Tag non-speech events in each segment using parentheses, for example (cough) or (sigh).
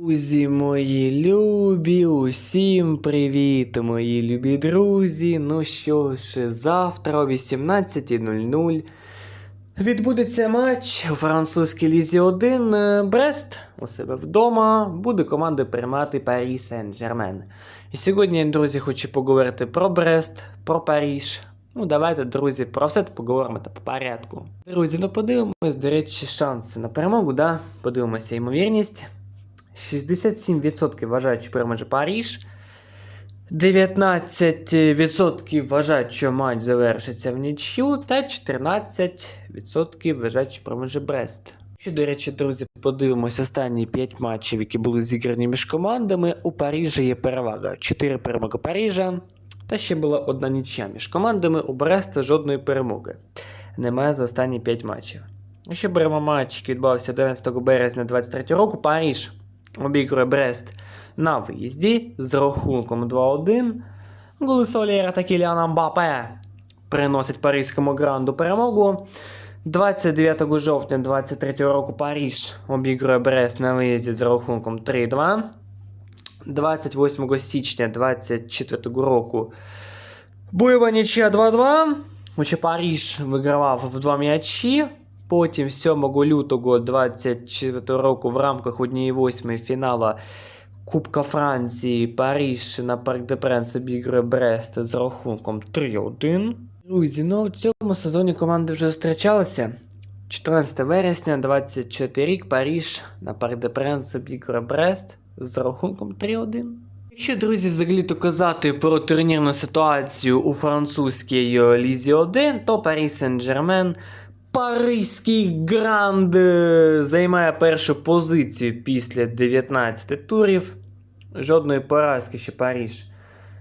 Друзі мої любі, усім привіт, мої любі друзі. Ну що ж, завтра о 18.00 відбудеться матч у французькій лізі 1 е, Брест у себе вдома буде команда приймати Парі Сен-Жермен. І сьогодні, друзі, хочу поговорити про Брест, про Паріж. Ну, давайте, друзі, про все це поговоримо та по порядку. Друзі, ну подивимось, до речі, шанси на перемогу, да? Подивимося ймовірність. 67% вважають, що переможе Паріж. 19% вважають, що матч завершиться в нічю, та 14% вважають, що переможе Брест. Що, до речі, друзі, подивимося останні 5 матчів, які були зіграні між командами. У Парижа є перевага. 4 перемоги Парижа. Та ще була одна нічия між командами. У Бреста жодної перемоги. Немає за останні 5 матчів. Якщо беремо матч, який відбувався 11 березня 2023 року, Париж обігрує Брест на виїзді з рахунком 2-1. Голи Солєра та Кіліана Мбапе приносять паризькому гранду перемогу. 29 жовтня 2023 року Париж обігрує Брест на виїзді з рахунком 3-2. 28 січня 2024 року бойова нічия 2-2. Хоча Париж вигравав в два м'ячі. Потім 7 лютого 24 року в рамках 1-8 фіналу Кубка Франції Париж на Парк де Пренс обігрує Брест з рахунком 3-1. Друзі, ну в цьому сезоні команди вже зустрічалися. 14 вересня 24 рік Париж на Парк де Пренс обігрує Брест з рахунком 3-1. Якщо, друзі, взагалі то казати про турнірну ситуацію у французькій Лізі 1, то Парі Сен-Жермен Паризький гранд е, займає першу позицію після 19 турів. Жодної поразки ще Париж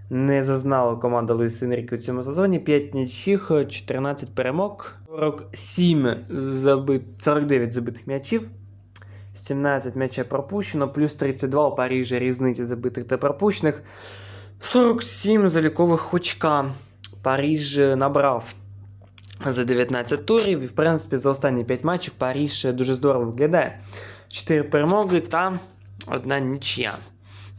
не зазнала команда Луїса Енріки у цьому сезоні. 5 нічих, 14 перемог, 47 забит... 49 забитих м'ячів. 17 м'яча пропущено, плюс 32 у Парижі різниці забитих та пропущених. 47 залікових очка. Париж набрав за 19 турів. І, в принципі, за останні 5 матчів Париж дуже здорово виглядає. 4 перемоги та одна нічия.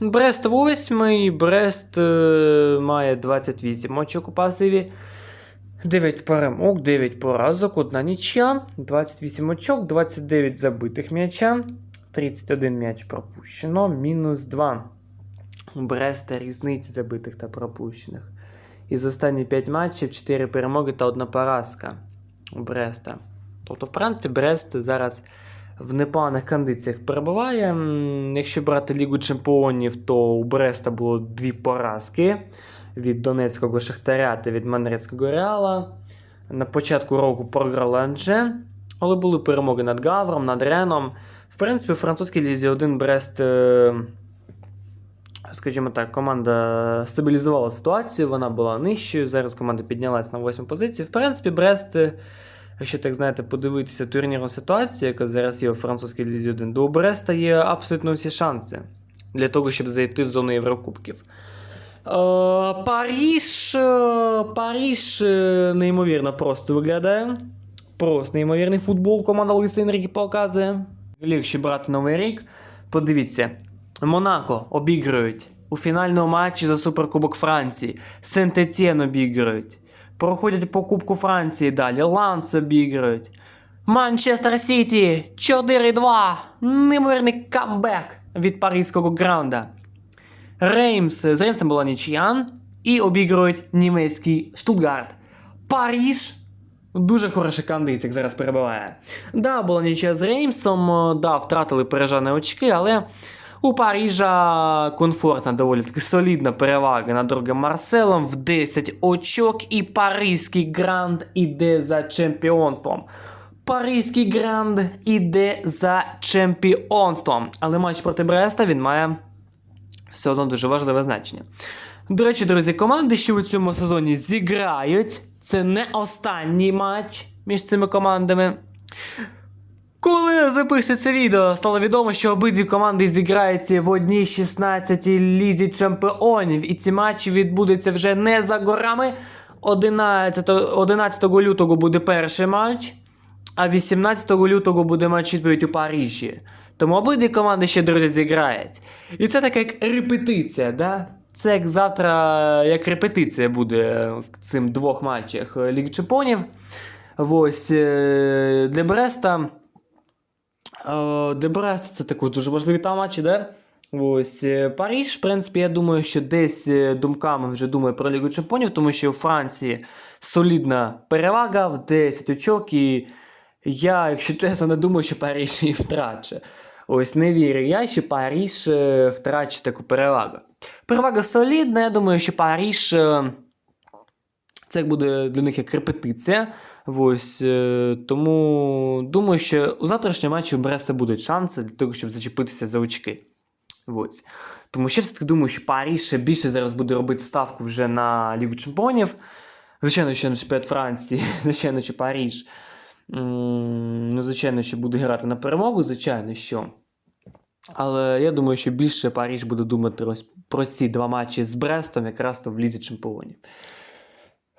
Брест 8, Брест е, має 28 очок у пасиві. 9 перемог, 9 поразок, одна нічия, 28 очок, 29 забитих м'яча, 31 м'яч пропущено, мінус 2. У Бреста різниці забитих та пропущених. Із останні 5 матчів 4 перемоги та одна поразка у Бреста. Тобто, в принципі, Брест зараз в непоганих кондиціях перебуває. Якщо брати Лігу Чемпіонів, то у Бреста було дві поразки від Донецького Шахтаря та від Манрецького Реала. На початку року програли Анже, але були перемоги над Гавром, над Реном. В принципі, у французькій лізі 1 Брест, е, скажімо так, команда стабілізувала ситуацію, вона була нижчою. Зараз команда піднялась на 8 позицію. В принципі, Брест, якщо так знаєте, подивитися турнірну ситуацію, яка зараз є у французькій лізі 1, то у Бреста є абсолютно всі шанси для того, щоб зайти в зону Єврокубків. Е, Паріж, е, Паріж е, неймовірно просто виглядає. Просто неймовірний футбол команда Луїса Енріки показує. Якщо брати новий рік, подивіться. Монако обіграють у фінальному матчі за Суперкубок Франції. Сент-Етєн обіграють. Проходять по Кубку Франції далі. Ланс обіграють. Манчестер Сіті 4-2. Неймовірний камбек від паризького граунда. Реймс з Реймсом була нічия. І обігрують німецький Штутгарт. Паріж дуже хороший кондицік зараз перебуває. Да, була нічия з Реймсом, е, да, втратили пережані очки, але у Парижа комфортна, доволі таки солідна перевага над другим Марселом в 10 очок, і Паризький гранд іде за чемпіонством. Паризький гранд іде за чемпіонством. Але матч проти Бреста він має все одно дуже важливе значення. До речі, друзі, команди, що у цьому сезоні зіграють, це не останній матч між цими командами. Коли я записую це відео, стало відомо, що обидві команди зіграють в одній 16-й лізі чемпіонів, і ці матчі відбудуться вже не за горами. 11, 11 лютого буде перший матч, а 18 лютого буде матч відповідь у Парижі. Тому обидві команди ще, друзі, зіграють. І це така як репетиція, да? Це як завтра, як репетиція буде в цим двох матчах Ліги Чемпіонів. Ось е, для Бреста. Е, Для Бреста це також дуже важливі там матчі, да? Ось е, Паріж, в принципі, я думаю, що десь е, думками вже думає про Лігу Чемпіонів, тому що у Франції солідна перевага в 10 очок, і я, якщо чесно, не думаю, що Паріж її втраче. Ось не вірю я, що Паріж втраче таку перевагу. Перевага солідна, я думаю, що Паріж. Це буде для них як репетиція. Ось, е, тому думаю, що у завтрашньому матчі у Бреста будуть шанси для того, щоб зачепитися за очки. Ось. Тому що все-таки думаю, що Паріж ще більше зараз буде робити ставку вже на Лігу Чемпіонів. Звичайно, що на чемпіонат Франції, (laughs) звичайно, що Паріж. Ну, звичайно, що буде грати на перемогу, звичайно, що. Але я думаю, що більше Паріж буде думати ось про ці два матчі з Брестом, якраз то в Лізі Чемпіонів.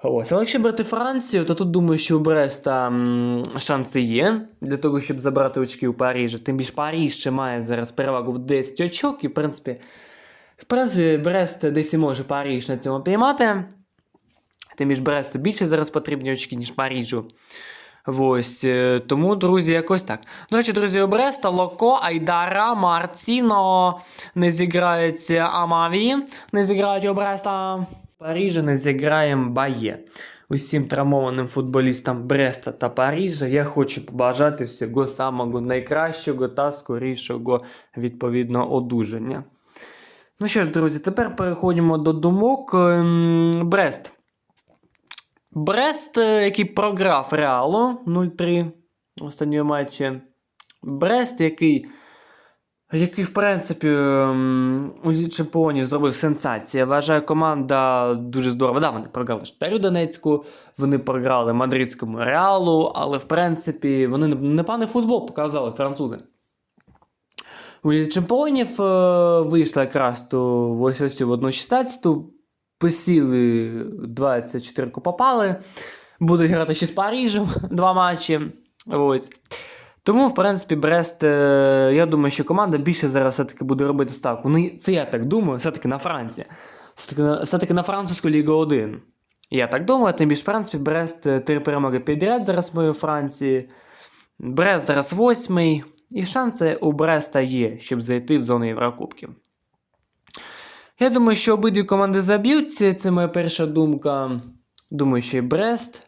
Ось, але якщо брати Францію, то тут думаю, що у Бреста м, шанси є для того, щоб забрати очки у Парижа. Тим більше Паріж ще має зараз перевагу в 10 очок, і в принципі, в принципі, Брест десь і може Паріж на цьому піймати. Тим більше Бресту більше зараз потрібні очки, ніж Паріжу. Ось, е, тому, друзі, якось так. До речі, друзі, у Бреста Локо, Айдара, Марціно не зіграється Амаві, не зіграють у Бреста. Парижа не зіграємо Бає. Усім травмованим футболістам Бреста та Парижа я хочу побажати всього самого найкращого та скорішого відповідно одужання. Ну що ж, друзі, тепер переходимо до думок. Ем, Брест. Брест, е, який програв Реалу 0-3 в останньому матчі. Брест, який, який в принципі, ем, у Лізі Чемпіонів зробив сенсацію. Я вважаю, команда дуже здорова. Да, вони програли Штарю Донецьку, вони програли Мадридському Реалу, але в принципі вони непоганий футбол показали французи. У Лізі Чемпіонів е, вийшла якраз то ось ось в 1-16, посіли 24 попали. Будуть грати ще з Парижем (laughs) два матчі. Ось. Тому, в принципі, Брест, е, я думаю, що команда більше зараз все-таки буде робити ставку. Ну, це я так думаю, все-таки на Франції. Все-таки на, французьку Лігу 1. Я так думаю, тим більше, в принципі, Брест е, три перемоги підряд зараз має у Франції. Брест зараз восьмий. І шанси у Бреста є, щоб зайти в зону Єврокубків. Я думаю, що обидві команди заб'ються. Це моя перша думка. Думаю, що і Брест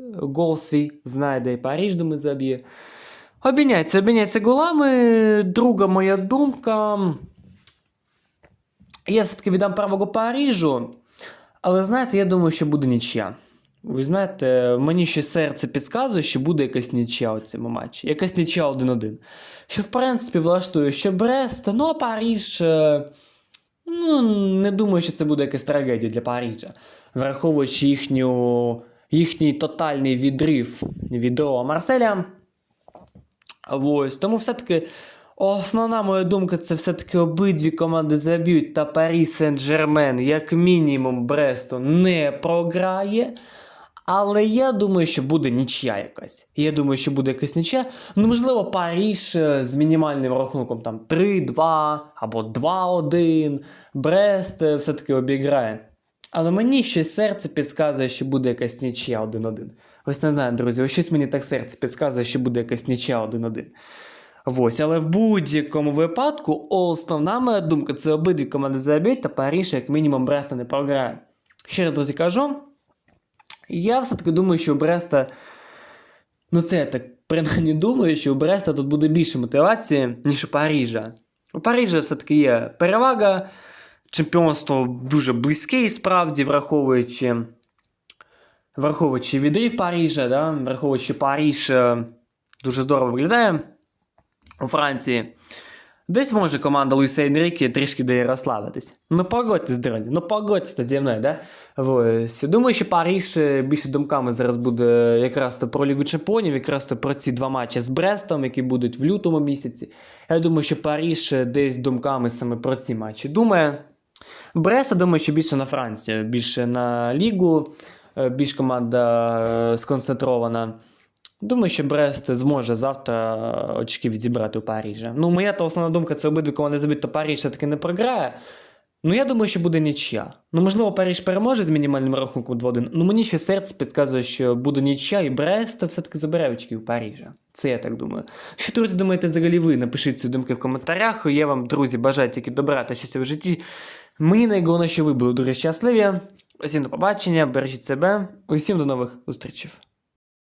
е, гол свій знайде, і Париж, думаю, заб'є. Обміняється, обміняється голами. Друга моя думка. Я все-таки віддам право Парижу. Але знаєте, я думаю, що буде нічия. Ви знаєте, мені ще серце підказує, що буде якась нічия у цьому матчі. Якась нічия 1-1. Що, в принципі, влаштує, що Брест, ну а Париж. е, Ну, не думаю, що це буде якась трагедія для Парижа. Враховуючи їхню, їхній тотальний відрив від Марселя. Ось, тому все-таки основна моя думка це все-таки обидві команди заб'ють та Парі Сен-Жермен, як мінімум, Бресту не програє. Але я думаю, що буде нічия якась. Я думаю, що буде якась нічия. Ну, можливо, Паріж е, з мінімальним рахунком там 3-2 або 2-1. Брест е, все-таки обіграє. Але мені щось серце підказує, що буде якась нічия 1-1. Ось не знаю, друзі, ось щось мені так серце підказує, що буде якась нічия 1-1. Ось, але в будь-якому випадку основна моя думка це обидві команди заб'ють, та Паріж, як мінімум, Бреста не програє. Ще раз, друзі, кажу. Я все-таки думаю, що у Бреста. Ну, це я так принаймні думаю, що у Бреста тут буде більше мотивації, ніж у Парижа. У Парижа все-таки є перевага. Чемпіонство дуже близьке, і справді, враховуючи. Враховуючи відрив Парижа, да? враховуючи Париж е, дуже здорово виглядає у Франції. Десь може команда Луїса Енрікі трішки дає розслабитись. Ну погодьтесь, друзі, ну погодьтесь зі мною, да? Ось. Думаю, що Париж е, більше думками зараз буде якраз то про Лігу Чемпіонів, якраз то про ці два матчі з Брестом, які будуть в лютому місяці. Я думаю, що Париж е, десь думками саме про ці матчі думає. Брест, я думаю, що більше на Францію, більше на Лігу, е, більш команда е, сконцентрована. Думаю, що Брест зможе завтра очки відзібрати у Парижа. Ну, моя та основна думка це обидві команди забити, то Париж все-таки не програє. Ну, я думаю, що буде нічия. Ну, можливо, Париж переможе з мінімальним рахунком 2-1. Ну, мені ще серце підказує, що буде нічия, і Брест все-таки забере очки у Парижа. Це я так думаю. Що, друзі, думаєте взагалі ви? Напишіть свої думки в коментарях. Я вам, друзі, бажаю тільки добра та щастя в житті. Мені найголовніше, що ви були дуже щасливі. Усім до побачення, бережіть себе. Усім до нових зустрічей.